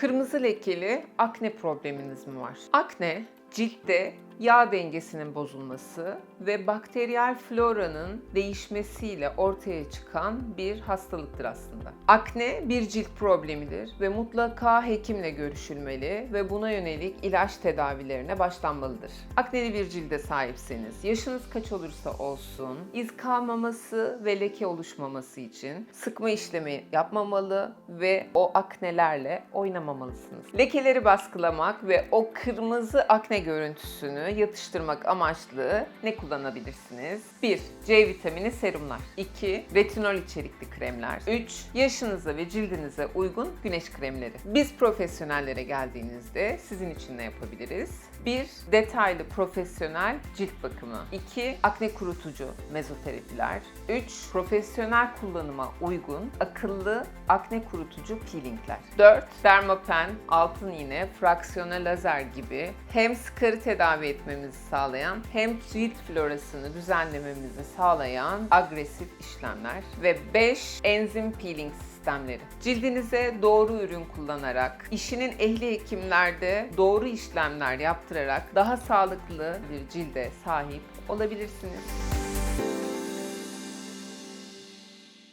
Kırmızı lekeli akne probleminiz mi var? Akne ciltte yağ dengesinin bozulması ve bakteriyel floranın değişmesiyle ortaya çıkan bir hastalıktır aslında. Akne bir cilt problemidir ve mutlaka hekimle görüşülmeli ve buna yönelik ilaç tedavilerine başlanmalıdır. Akneli bir cilde sahipseniz, yaşınız kaç olursa olsun, iz kalmaması ve leke oluşmaması için sıkma işlemi yapmamalı ve o aknelerle oynamamalısınız. Lekeleri baskılamak ve o kırmızı akne görüntüsünü yatıştırmak amaçlı ne kullanabilirsiniz? 1. C vitamini serumlar. 2. Retinol içerikli kremler. 3. Yaşınıza ve cildinize uygun güneş kremleri. Biz profesyonellere geldiğinizde sizin için ne yapabiliriz? 1. Detaylı profesyonel cilt bakımı. 2. Akne kurutucu mezoterapiler. 3. Profesyonel kullanıma uygun akıllı akne kurutucu peelingler. 4. Dermapen, altın iğne, fraksiyonel lazer gibi hem sıkarı tedavi etmemizi sağlayan hem cilt florasını düzenlememizi sağlayan agresif işlemler. Ve 5. Enzim peeling sistemleri. Cildinize doğru ürün kullanarak, işinin ehli hekimlerde doğru işlemler yaptırarak daha sağlıklı bir cilde sahip olabilirsiniz.